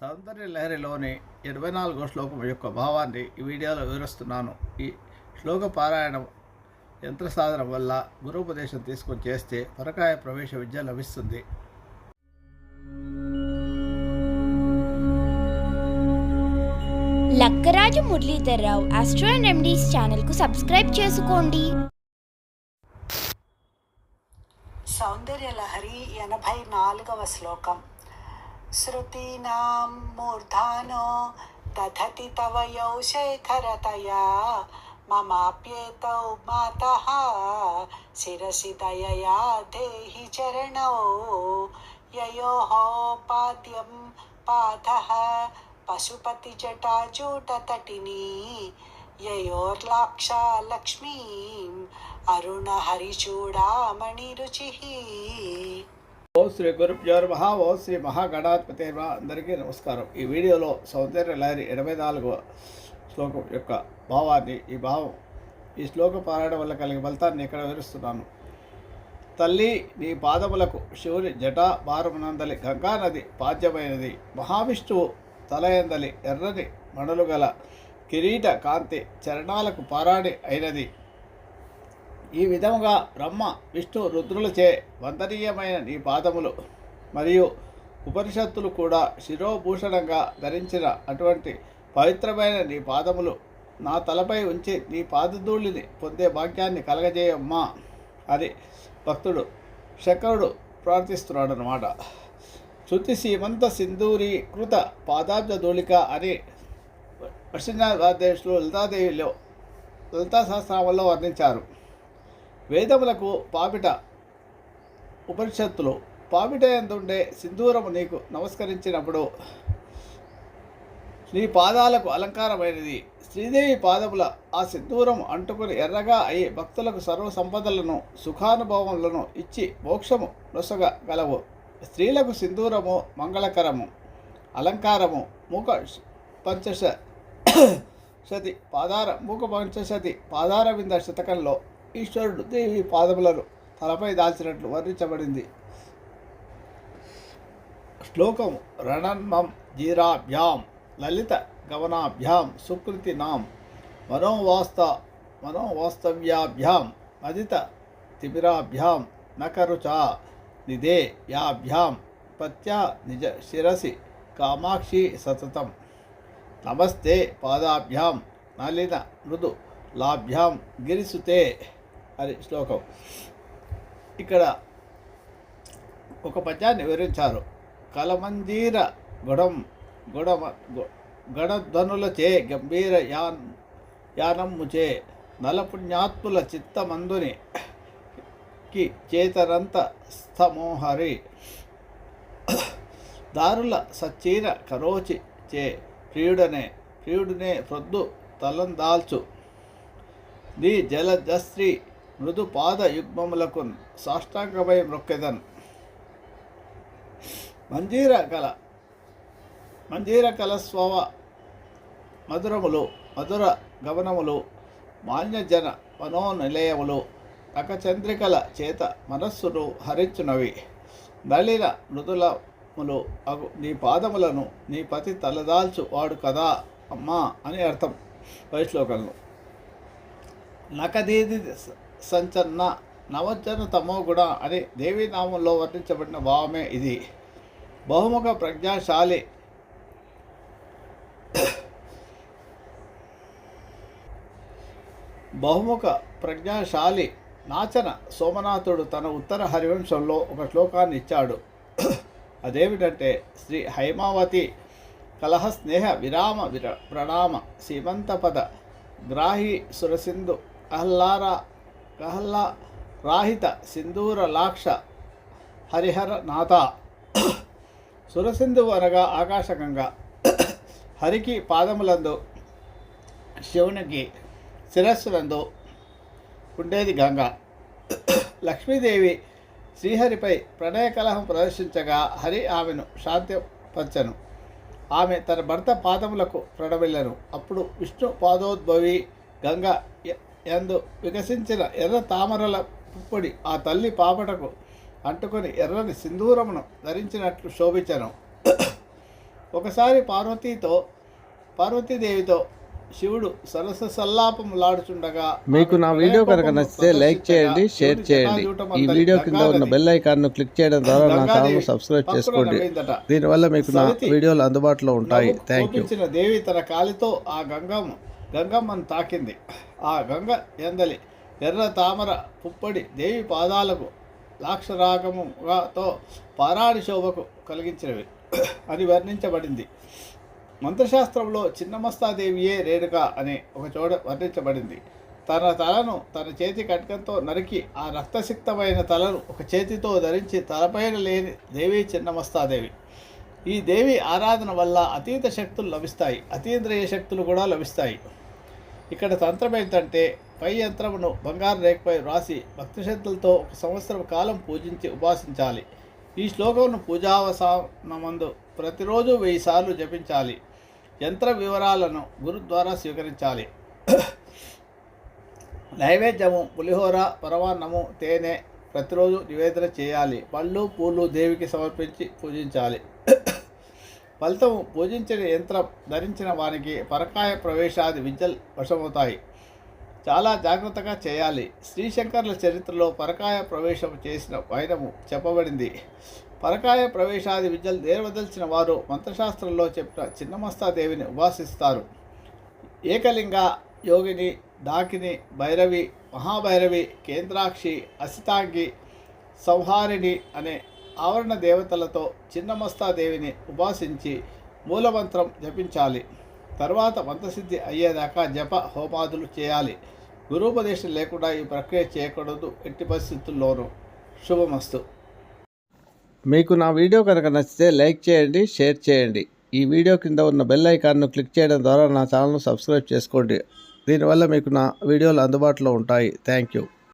సౌందర్య లహరిలోని ఇరవై నాలుగో శ్లోకం యొక్క భావాన్ని ఈ వీడియోలో వివరిస్తున్నాను. ఈ శ్లోక పారాయణం యంత్ర సాధన వల్ల గురుపదేశం తీసుకొని చేస్తే పరకాయ ప్రవేశ విద్య లభిస్తుంది. Lakkaraju Muralidhar Rao astro and remedies ఛానల్కు సబ్స్క్రైబ్ చేసుకోండి. సౌందర్యలహరి ఎనభై నాలుగవ శ్లోకం. श्रुतीनां मूर्धानो दधति तव यौ शेखरतया। ममाप्येतौ मातः। शिरसि दयया देहि चरणौ। ययोः पाद्यं पादः। पशुपतिजटाजूटतटिनी अरुणहरिचूडामणिरुचिः ఓ శ్రీ గురుభ్యో మహా ఓ శ్రీ మహాగణాధిపతి అందరికీ నమస్కారం. ఈ వీడియోలో సౌందర్య లహరి ఎనభై నాలుగవ శ్లోకం యొక్క భావాన్ని ఈ భావం ఈ శ్లోక పారాయణం వల్ల కలిగే ఫలితాన్ని ఇక్కడ వివరిస్తున్నాను. తల్లి నీ పాదములకు శివుని జటా భారమునందలి గంగానది పాద్యమైనది. మహావిష్ణువు తలయందలి ఎర్రని మణులు గల కిరీట కాంతి చరణాలకు పారాణి అయినది. ఈ విధముగా బ్రహ్మ విష్ణు రుద్రులచే వందనీయమైన నీ పాదములు మరియు ఉపనిషత్తులు కూడా శిరోభూషణంగా ధరించిన అటువంటి పవిత్రమైన నీ పాదములు నా తలపై ఉంచి నీ పాదధూళిని పొందే భాగ్యాన్ని కలగజేయమ్మా అని భక్తుడు శంకరుడు ప్రార్థిస్తున్నాడు అనమాట శృతి సీమంత సింధూరీకృత పాదాబ్జ ధూళిక అని పశ్చిమ భారతదేశంలో లలితాదేవిలో లలితా సహస్రామంలో వర్ణించారు. వేదములకు పాపిట ఉపనిషత్తులు. పాపిట ఎందుండే సింధూరము నీకు నమస్కరించినప్పుడు నీ పాదాలకు అలంకారమైనది. శ్రీదేవి పాదముల ఆ సింధూరం అంటుకుని ఎర్రగా అయి భక్తులకు సర్వ సంపదలను సుఖానుభవములను ఇచ్చి మోక్షము నొసగలవు స్త్రీలకు సింధూరము మంగళకరము అలంకారము మూక పంచశ శతి పాదార మూక పంచశతి పాదార వింద శతకంలో ఈశ్వరుడు దేవి పాదములను తలపై దాల్చినట్లు వర్ణించబడింది. శ్లోకం రణన్మం జీరాభ్యాం లలిత గమనాభ్యాం సుకృతినాం మనోవాస్త మనోవాస్తవ్యాభ్యాం మదిత తిమిరాభ్యాం నకరుచా నిదే యాభ్యాం పత్యా నిజ శిరసి కామాక్షి సతతం నమస్తే పాదాభ్యాం నలిన మృదు లాభ్యాం గిరిసుతే అది శ్లోకం. ఇక్కడ ఒక పద్యాన్ని వివరించారు. కలమంజీర గుడం గుడమ గు- గంభీర యాన్ యానమ్ముచే నలపుణ్యాత్ముల చిత్తమందుని కి చేతరంత స్థమోహరి. దారుల సచ్చీర కరోచి చే ప్రియుడనే ప్రియుడినే ప్రొద్దు తలందాల్చు. ది జలజస్త్రీ మృదు పాద యుగ్మములకు సాష్టాంగమై మొక్కెదన్. మంజీర కళ. మంజీర కళ స్వవ మధురములు మధుర గమనములు మాన్యజన మనోనిలయములు అకచంద్రికల చేత మనస్సును హరించునవి. నలిన మృదులములు అగు నీ పాదములను నీ పతి తలదాల్చు వాడు కదా అమ్మా అని అర్థం పరిశ్లోకంలో. నకదీది స- సంచన్న నవజన తమో గుణ అని దేవీనామంలో వర్ణించబడిన భావమే ఇది. బహుముఖ ప్రజ్ఞాశాలి. బహుముఖ ప్రజ్ఞాశాలి నాచన సోమనాథుడు తన ఉత్తర హరివంశంలో ఒక శ్లోకాన్ని ఇచ్చాడు. అదేమిటంటే శ్రీ హైమావతి కలహ స్నేహ విరామ విర ప్రణామ సీమంతపద గ్రాహి సురసింధు అహ్లారా కహల్లా రాహిత సింధూర లాక్ష హరిహర నాథ సురసింధు అనగా ఆకాశగంగా హరికి పాదములందు శివునికి శిరస్సులందు ఉండేది గంగ. లక్ష్మీదేవి శ్రీహరిపై ప్రణయ కలహం ప్రదర్శించగా హరి ఆమెను శాంతిపరచను. ఆమె తన భర్త పాదములకు ప్రణమిల్లను. అప్పుడు విష్ణు పాదోద్భవి గంగ యందు వికసించిన ఎర్ర తామరల పుప్పొడి ఆ తల్లి పాపటకు అంటుకొని ఎర్రని సింధూరమును ధరించినట్లు శోభించను. ఒకసారి పార్వతీతో పార్వతీదేవితో శివుడు సరస సల్లాపములాడుచుండగా మీకు నా వీడియో కనుక నచ్చితే లైక్ చేయండి షేర్ చేయండి. ఈ వీడియో కింద ఉన్న బెల్ ఐకాన్ను క్లిక్ చేయడం ద్వారా నా ఛానల్ సబ్స్క్రైబ్ చేసుకోండి. దీనివల్ల మీకు నా వీడియోలు అందుబాటులో ఉంటాయి. థ్యాంక్ యూ దేవి తన కాలితో ఆ గంగమ్మ గంగమ్మను తాకింది. ఆ గంగ ఎందలి ఎర్ర తామర పుప్పడి దేవి పాదాలకు లాక్షరాగముగాతో పారాణి శోభకు కలిగించినవి. అని వర్ణించబడింది. మంత్రశాస్త్రంలో చిన్నమస్తాదేవియే రేణుక అని ఒక చోట వర్ణించబడింది. తన తలను తన చేతి కట్కంతో నరికి ఆ రక్తసిక్తమైన తలను ఒక చేతితో ధరించి తలపైన లేని దేవి చిన్నమస్తాదేవి. ఈ దేవి ఆరాధన వల్ల అతీత శక్తులు లభిస్తాయి. అతీంద్రియ శక్తులు కూడా లభిస్తాయి. ఇక్కడ తంత్రం ఏంటంటే పై యంత్రమును బంగారు రేఖపై వ్రాసి భక్తి శ్రద్ధలతో ఒక సంవత్సరం కాలం పూజించి ఉపాసించాలి. ఈ శ్లోకమును పూజావసానమందు ప్రతిరోజు వెయ్యి సార్లు జపించాలి. యంత్ర వివరాలను గురు ద్వారా స్వీకరించాలి. నైవేద్యము పులిహోర పరమాన్నము తేనె ప్రతిరోజు నివేదన చేయాలి. పళ్ళు పూలు దేవికి సమర్పించి పూజించాలి. ఫలితం పూజించిన యంత్రం ధరించిన వానికి పరకాయ ప్రవేశాది విద్యలు వశమవుతాయి. చాలా జాగ్రత్తగా చేయాలి. శ్రీశంకర్ల చరిత్రలో పరకాయ ప్రవేశం చేసిన వైనము చెప్పబడింది. పరకాయ ప్రవేశాది విద్యలు నేర్వదలిచిన వారు మంత్రశాస్త్రంలో చెప్పిన చిన్నమస్తాదేవిని ఉపాసిస్తారు. ఏకలింగ యోగిని డాకిని భైరవి మహాభైరవి కేంద్రాక్షి అసితాంగి సంహారిణి అనే ఆవరణ దేవతలతో చిన్నమస్తాదేవిని ఉపాసించి మూలమంత్రం జపించాలి. తర్వాత వంతసిద్ధి అయ్యేదాకా జప హోమాదులు చేయాలి. గురూపదేశం లేకుండా ఈ ప్రక్రియ చేయకూడదు ఎట్టి పరిస్థితుల్లోనూ. శుభమస్తు. మీకు నా వీడియో కనుక నచ్చితే లైక్ చేయండి షేర్ చేయండి. ఈ వీడియో కింద ఉన్న బెల్ ఐకాన్ను క్లిక్ చేయడం ద్వారా నా ఛానల్ను సబ్స్క్రైబ్ చేసుకోండి. దీనివల్ల మీకు నా వీడియోలు అందుబాటులో ఉంటాయి. Thank you.